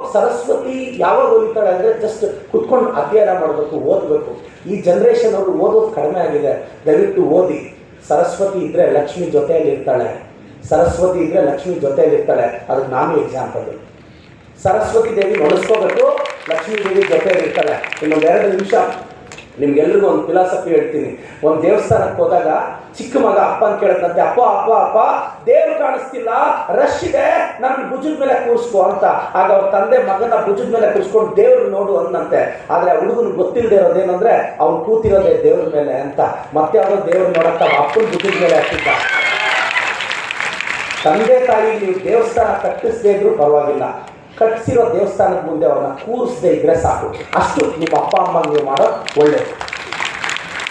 ಸರಸ್ವತಿ ಯಾವಾಗ ಓದಿತಾಳೆ ಅಂದರೆ ಜಸ್ಟ್ ಕುತ್ಕೊಂಡು ಅಧ್ಯಯನ ಮಾಡಬೇಕು ಓದಬೇಕು. ಈ ಜನ್ರೇಷನ್ ಅವರು ಓದೋದು ಕಡಿಮೆ ಆಗಿದೆ. ದಯವಿಟ್ಟು ಓದಿ. ಸರಸ್ವತಿ ಇದ್ದರೆ ಲಕ್ಷ್ಮಿ ಜೊತೆಯಲ್ಲಿ ಇರ್ತಾಳೆ. ಸರಸ್ವತಿ ಇದ್ದರೆ ಲಕ್ಷ್ಮಿ ಜೊತೆಯಲ್ಲಿ ಇರ್ತಾಳೆ. ಅದಕ್ಕೆ ನಾನು ಎಕ್ಸಾಂಪಲ್ ಸರಸ್ವತಿ ದೇವಿ ನಡೆಸ್ಕೋಬೇಕು ಲಕ್ಷ್ಮೀ ದೇವಿ ಜೊತೆಯಲ್ಲಿ ಇರ್ತಾಳೆ. ಇನ್ನೊಂದು ಎರಡು ನಿಮಿಷ. ನಿಮ್ಗೆಲ್ರಿಗೂ ಒಂದು ಫಿಲಾಸಫಿ ಹೇಳ್ತೀನಿ. ಒಂದು ದೇವಸ್ಥಾನಕ್ಕೆ ಹೋದಾಗ ಚಿಕ್ಕ ಮಗ ಅಪ್ಪನ ಕೇಳುತ್ತಂತೆ ಅಪ್ಪ ಅಪ್ಪ ಅಪ್ಪ, ದೇವ್ರು ಕಾಣಿಸ್ತಿಲ್ಲ ರಶ್ ಇದೆ ನನ್ನ ಭುಜದ ಮೇಲೆ ಕೂರಿಸ್ಕೊ ಅಂತ. ಆಗ ಅವ್ರ ತಂದೆ ಮಗನ ಭುಜದ ಮೇಲೆ ಕೂರಿಸ್ಕೊಂಡು ದೇವ್ರು ನೋಡು ಅಂದಂತೆ ಆದ್ರೆ ಹುಡುಗನ ಗೊತ್ತಿಲ್ಲದೆ ಇರೋದೇನಂದ್ರೆ ಅವ್ನು ಕೂತಿರೋದೇ ದೇವ್ರ ಮೇಲೆ ಅಂತ. ಮತ್ತೆ ಯಾವುದೋ ದೇವ್ರು ನೋಡಕ್ಕ ಅಪ್ಪನ ಭುಜದ ಮೇಲೆ ಹಾಕಿದ್ದ. ತಂದೆ ತಾಯಿ ನೀವು ದೇವಸ್ಥಾನ ಕಟ್ಟಿಸದೇ ಇದ್ರೂ ಪರವಾಗಿಲ್ಲ. ಕಟ್ಟಿಸಿರೋ ದೇವಸ್ಥಾನದ ಮುಂದೆ ಅವ್ರನ್ನ ಕೂರಿಸದೆ ಇದ್ರೆ ಸಾಕು. ಅಷ್ಟು ನಿಮ್ಮ ಅಪ್ಪ, ಅಮ್ಮ ನೀವು ಮಾಡೋ ಒಳ್ಳೇದು.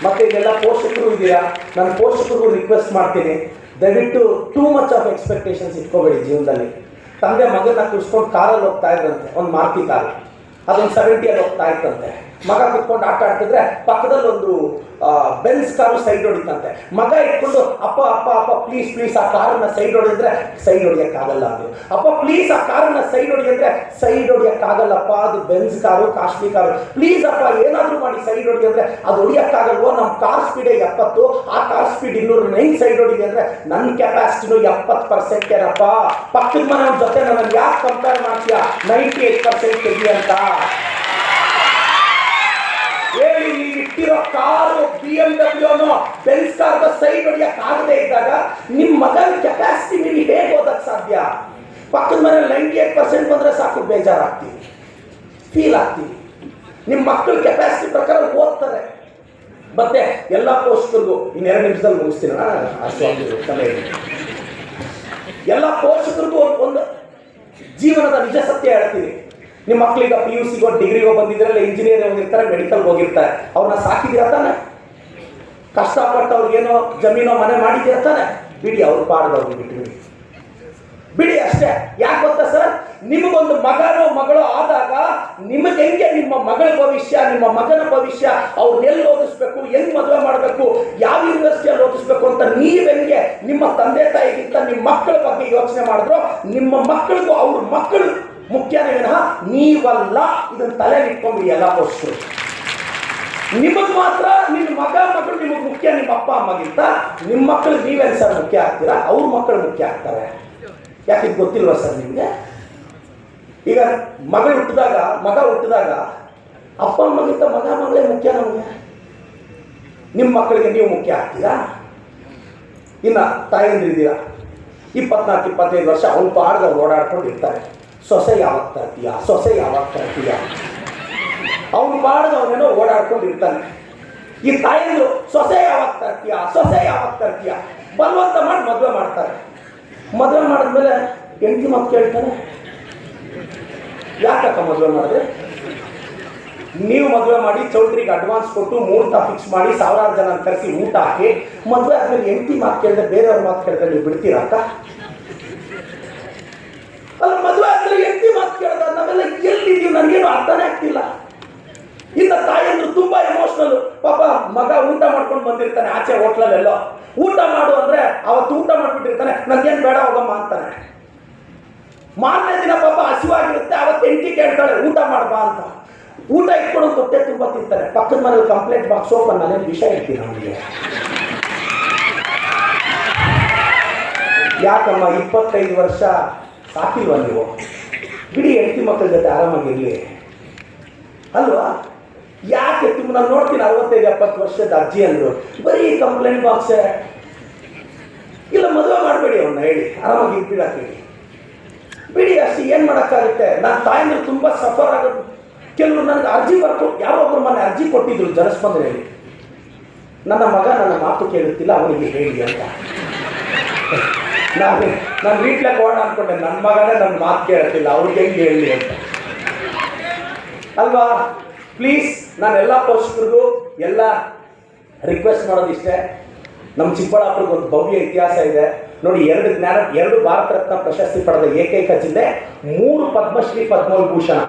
ಮತ್ತೆ ಇದೆಲ್ಲ ಪೋಷಕರು ಇದೆಯಾ? ನಾನು ಪೋಷಕರಿಗೂ ರಿಕ್ವೆಸ್ಟ್ ಮಾಡ್ತೀನಿ. ದಯವಿಟ್ಟು ಟೂ ಮಚ್ ಆಫ್ ಎಕ್ಸ್ಪೆಕ್ಟೇಷನ್ಸ್ ಇಟ್ಕೋಬೇಡಿ ಜೀವನದಲ್ಲಿ. ತಂದೆ ಮಗನ ಕೂರಿಸ್ಕೊಂಡು ಕಾರಲ್ಲಿ ಹೋಗ್ತಾ ಇದ್ರಂತೆ, ಒಂದು ಮಾರ್ತಿ ಕಾರು. ಅದೊಂದು ಸೆವೆಂಟಿಯಲ್ಲಿ ಹೋಗ್ತಾ ಇತ್ತಂತೆ. ಮಗ ಕುತ್ಕೊಂಡು ಆಟ ಆಡ್ತಿದ್ರೆ ಪಕ್ಕದಲ್ಲಿ ಒಂದು ಬೆನ್ಸ್ ಕಾರು ಸೈಡ್ ಹೊಡಿತಂತೆ. ಮಗ ಇಟ್ಕೊಂಡು, ಅಪ್ಪ ಅಪ್ಪ ಅಪ್ಪ ಪ್ಲೀಸ್ ಪ್ಲೀಸ್ ಆ ಕಾರನ್ನ ಸೈಡ್ ಹೊಡೆದ್ರೆ ಸೈಡ್ ಹೊಡಿಯೋಕ್ಕಾಗಲ್ಲ ಅದು. ಅಪ್ಪ ಪ್ಲೀಸ್ ಆ ಕಾರನ್ನ ಸೈಡ್ ಹೊಡಿಯಂದ್ರೆ ಸೈಡ್ ಹೊಡಿಯೋಕ್ಕಾಗಲ್ಲಪ್ಪ, ಅದು Benz car costly car please ಅಪ್ಪ, ಏನಾದರೂ ಮಾಡಿ ಸೈಡ್ ಹೊಡಿ ಅಂದ್ರೆ ಅದು ಹೊಡಿಯೋಕ್ಕಾಗಲ್ವೋ? ನಮ್ಮ ಕಾರ್ ಸ್ಪೀಡ್ ಎಪ್ಪತ್ತು, ಆ ಕಾರ್ ಸ್ಪೀಡ್ ಇನ್ನೂರ ನೈನ್ ಸೈಡ್ ಹೊಡಿದೆ ಅಂದ್ರೆ ನನ್ನ ಕೆಪಾಸಿಟಿನೂ ಎಪ್ಪತ್ತು ಪರ್ಸೆಂಟ್ ಏನಪ್ಪ? ಪಕ್ಕದ ಮನೆ ಜೊತೆ ನನ್ನ ಯಾಕೆ ಕಂಪೇರ್ ಮಾಡ್ತೀಯಾ? ನೈಂಟಿ ಏಟ್ ಪರ್ಸೆಂಟ್ ಅಂತ. ಹೇಳಿ ನೀವು ಇಟ್ಟಿರೋ ಕಾರು ಬಿ ಎಂ ಡಬ್ಲ್ಯೂನು ಬೆನ್ಸ್ ಕಾರ್ದ ಸೈಡ್ ಇದ್ದಾಗ ನಿಮ್ಮ ಮಗನ ಕೆಪಾಸಿಟಿ ಮೀರಿ ಹೇಗೆ ಓದಕ್ಕೆ ಸಾಧ್ಯ? ಪಕ್ಕದ ಮನೆ ನೈಂಟಿ ಏಟ್ ಪರ್ಸೆಂಟ್ ಬಂದರೆ ಸಾಕು ಬೇಜಾರಾಗ್ತೀವಿ ಫೀಲ್ ಆಗ್ತೀವಿ ನಿಮ್ಮ ಮಕ್ಕಳ ಕೆಪಾಸಿಟಿ ಪ್ರಕಾರ ಓದ್ತಾರೆ. ಮತ್ತೆ ಎಲ್ಲ ಪೋಷಕರಿಗೂ ಇನ್ನೆರಡು ನಿಮಿಷದಲ್ಲಿ ಮುಗಿಸ್ತೀನಿ ಎಲ್ಲ ಪೋಷಕರಿಗೂ ಒಂದು ಜೀವನದ ನಿಜ ಸತ್ಯ ಹೇಳ್ತೀನಿ. ನಿಮ್ಮ ಮಕ್ಕಳೀಗ ಪಿ ಯು ಸಿಗೋ ಡಿಗ್ರಿಗೋ ಬಂದಿದ್ರಲ್ಲ ಇಂಜಿನಿಯರ್ ಹೋಗಿರ್ತಾರೆ ಮೆಡಿಕಲ್ ಹೋಗಿರ್ತಾರೆ. ಅವ್ರನ್ನ ಸಾಕಿದ್ದೀರ ತಾನೆ? ಕಷ್ಟಪಟ್ಟು ಅವ್ರಿಗೇನೋ ಜಮೀನೋ ಮನೆ ಮಾಡಿದ್ಯಾ ತಾನೆ? ಬಿಡಿ, ಅವ್ರು ಪಾಡ್ದವ್ರಿಗೆ ಬಿಟ್ಟು ಬಿಡಿ ಅಷ್ಟೇ. ಯಾಕೆ ಗೊತ್ತಾ ಸರ್? ನಿಮಗೊಂದು ಮಗನೋ ಮಗಳು ಆದಾಗ ನಿಮಗೆ ಹೆಂಗೆ ನಿಮ್ಮ ಮಗಳ ಭವಿಷ್ಯ, ನಿಮ್ಮ ಮಗನ ಭವಿಷ್ಯ ಅವ್ರನ್ನ ಎಲ್ಲಿ ಓದಿಸ್ಬೇಕು ಹೆಂಗೆ ಮದುವೆ ಮಾಡಬೇಕು, ಯಾವ ಯೂನಿವರ್ಸಿಟಿಯಲ್ಲಿ ಓದಿಸ್ಬೇಕು ಅಂತ ನೀವು ಹೆಂಗೆ ನಿಮ್ಮ ತಂದೆ ತಾಯಿಗಿಂತ ನಿಮ್ಮ ಮಕ್ಕಳ ಬಗ್ಗೆ ಯೋಚನೆ ಮಾಡಿದ್ರು, ನಿಮ್ಮ ಮಕ್ಕಳಿಗೂ ಅವ್ರ ಮಕ್ಕಳು ಮುಖ್ಯನೇ ವಿನಃ ನೀವಲ್ಲ ಇದನ್ನ ತಲೆ ಇಟ್ಕೊಂಡ್ಬಿಡಿ ಎಲ್ಲ ಪೋಷಕರು ನಿಮಗೆ ಮಾತ್ರ ನಿಮ್ಮ ಮಗ ಮಕ್ಕಳು ನಿಮಗೆ ಮುಖ್ಯ, ನಿಮ್ಮ ಅಪ್ಪ, ಅಮ್ಮಗಿಂತ ನಿಮ್ಮ ಮಕ್ಕಳು ನೀವೇನು ಸರ್ ಮುಖ್ಯ ಆಗ್ತೀರಾ? ಅವ್ರ ಮಕ್ಕಳು ಮುಖ್ಯ ಆಗ್ತಾರೆ. ಯಾಕೆ ಗೊತ್ತಿಲ್ವಾ ಸರ್ ನಿಮಗೆ? ಈಗ ಮಗ ಹುಟ್ಟಿದಾಗ ಮಗ ಹುಟ್ಟಿದಾಗ ಅಪ್ಪ, ಅಮ್ಮಗಿಂತ ಮಗ, ಮಗಳೇ ಮುಖ್ಯ ನಮಗೆ? ನಿಮ್ಮ ಮಕ್ಕಳಿಗೆ ನೀವು ಮುಖ್ಯ ಆಗ್ತೀರಾ? ಇನ್ನು ತಾಯಂದಿರಿದ್ದೀರಾ? ಇಪ್ಪತ್ನಾಲ್ಕು, ಇಪ್ಪತ್ತೈದು ವರ್ಷ ಅವ್ನು ಪಾಡ್ದ ಓಡಾಡ್ಕೊಂಡು ಇರ್ತಾರೆ. ಸೊಸೆ ಯಾವಾಗ ತರ್ತೀಯ ಸೊಸೆ ಯಾವಾಗ ತರ್ತೀಯ ಅವನು ಪಾಡ್ಗ ಅವನೇನೋ ಓಡಾಡ್ಕೊಂಡು ಇರ್ತಾನೆ ಈ ತಾಯಂದ್ರು ಸೊಸೆ ಯಾವಾಗ ತರ್ತೀಯ ಸೊಸೆ ಯಾವಾಗ ತರ್ತೀಯ ಬಲವಂತ ಮಾಡಿ ಮದುವೆ ಮಾಡ್ತಾರೆ. ಮದುವೆ ಮಾಡಿದ್ಮೇಲೆ ಹೆಂಡತಿ ಮತ್ತೆ ಕೇಳ್ತಾನೆ? ಯಾಕಕ್ಕ ಮದುವೆ ಮಾಡಿದ್ರೆ ನೀವು ಮದುವೆ ಮಾಡಿ ಚೌಟ್ರಿಗೆ ಅಡ್ವಾನ್ಸ್ ಕೊಟ್ಟು ಮುಹೂರ್ತ ಫಿಕ್ಸ್ ಮಾಡಿ, ಸಾವಿರಾರು ಜನ ಕರೆಸಿ ಊಟ ಹಾಕಿ, ಮದುವೆ ಆದ್ಮೇಲೆ ಹೆಂಡತಿ ಮಾತು ಕೇಳಿದ್ರೆ ಬೇರೆಯವ್ರ ಮಾತು ಕೇಳಿದ್ರೆ ನೀವು ಬಿಡ್ತೀರಾ ಅಕ್ಕ ಅಲ್ಲ ಮದುವೆ ಆದ್ಮೇಲೆ ಹೆಂಡತಿ ಮಾತು ಕೇಳಿದ ನಾವೆಲ್ಲ ಎಲ್ಲಿದ್ದೀವಿ ನನಗೇನು ಅರ್ಥನೇ ಆಗ್ತಿಲ್ಲ. ಇನ್ನು ತಾಯಿಯಂದ್ರು ತುಂಬ ಎಮೋಷನಲ್ ಪಾಪ ಮಗ ಊಟ ಮಾಡ್ಕೊಂಡು ಬಂದಿರ್ತಾನೆ ಆಚೆ ಹೋಟ್ಲಲ್ಲೆಲ್ಲೋ. ಊಟ ಮಾಡು ಅಂದ್ರೆ ಅವತ್ತು ಊಟ ಮಾಡ್ಬಿಟ್ಟಿರ್ತಾನೆ, ನಂಗೇನು ಬೇಡ ಹೋಗಮ್ಮ ಅಂತಾನೆ. ಮಾರನೇ ದಿನ ಪಾಪ ಹಸಿವಾಗಿರುತ್ತೆ, ಅವತ್ತು ಹೆಂಡತಿ ಕೇಳ್ತಾಳೆ, ಊಟ ಮಾಡ್ಬಾ ಅಂತ. ಊಟ ಇಟ್ಕೊಂಡು ತೊಟ್ಟೆ ತುಂಬ ತಿಂತಾನೆ. ಪಕ್ಕದ ಮನೇಲಿ ಕಂಪ್ಲೇಂಟ್ ಬಾಕ್ಸ್ ಓಪನ್ ನಾನೇ ವಿಷ ಇರ್ತೀನಿ ಅವನಿಗೆ. ಯಾಕಮ್ಮ, ಇಪ್ಪತ್ತೈದು ವರ್ಷ ಸಾಕಿಲ್ವ ನೀವು? ಬಿಡಿ ಹೆಂಡತಿ ಮಕ್ಕಳ ಜೊತೆ ಆರಾಮಾಗಿರಲಿ ಅಲ್ವಾ? ಯಾಕೆ ತುಂಬ ನಾನು ನೋಡ್ತೀನಿ ಅರವತ್ತೈದು, ಎಪ್ಪತ್ತು ವರ್ಷದ ಅಜ್ಜಿ ಅಂದರು. ಬರೀ ಕಂಪ್ಲೇಂಟ್ ಬಾಕ್ಸೇ ಇಲ್ಲ, ಮದುವೆ ಮಾಡಬೇಡಿ ಅವನ್ನ ಹೇಳಿ. ಆರಾಮಾಗಿ ಹೇಳಿ ಬಿಡಿ, ಅಷ್ಟು, ಏನು ಮಾಡೋಕ್ಕಾಗುತ್ತೆ? ನಾನು ತಾಯಂದ್ರೆ ತುಂಬ ಸಫರ್ ಆಗೋದು ಕೆಲವರು ನನಗೆ ಅರ್ಜಿ ಬರ್ತು ಯಾರೋ ಒಬ್ಬರು ಮನೆ ಅರ್ಜಿ ಕೊಟ್ಟಿದ್ರು ಜನಸ್ಪಂದನೆಯಲ್ಲಿ ನನ್ನ ಮಗ ನನ್ನ ಮಾತು ಕೇಳುತ್ತಿಲ್ಲ, ಅವನಿಗೆ ಹೇಳಿ ಅಂತ. ನಾನು ನಾನು ವೀಟ್ಲೆ ಹೋಗೋಣ ಅನ್ಕೊಂಡೆ. ನನ್ನ ಮಗನೇ ನನ್ನ ಮಾತು ಕೇಳ್ತಿಲ್ಲ. ಅವ್ರಿಗೆ ಹೆಂಗೆ ಹೇಳಿ ಅಂತ. ಅಲ್ವಾ? ಪ್ಲೀಸ್ ನಾನು ಎಲ್ಲ ಪೋಷಕರಿಗೂ ಎಲ್ಲ ರಿಕ್ವೆಸ್ಟ್ ಮಾಡೋದು ಇಷ್ಟೇ. ನಮ್ಮ ಚಿಕ್ಕಬಳ್ಳಾಪುರಕ್ಕೆ ಒಂದು ಭವ್ಯ ಇತಿಹಾಸ ಇದೆ. ನೋಡಿ, ಎರಡು ಜ್ಞಾನ ಎರಡು ಭಾರತ ರತ್ನ ಪ್ರಶಸ್ತಿ ಪಡೆದ ಏಕೈಕ ಜಿಲ್ಲೆ ಮೂರು ಪದ್ಮಶ್ರೀ ಪದ್ಮವಿಭೂಷಣ.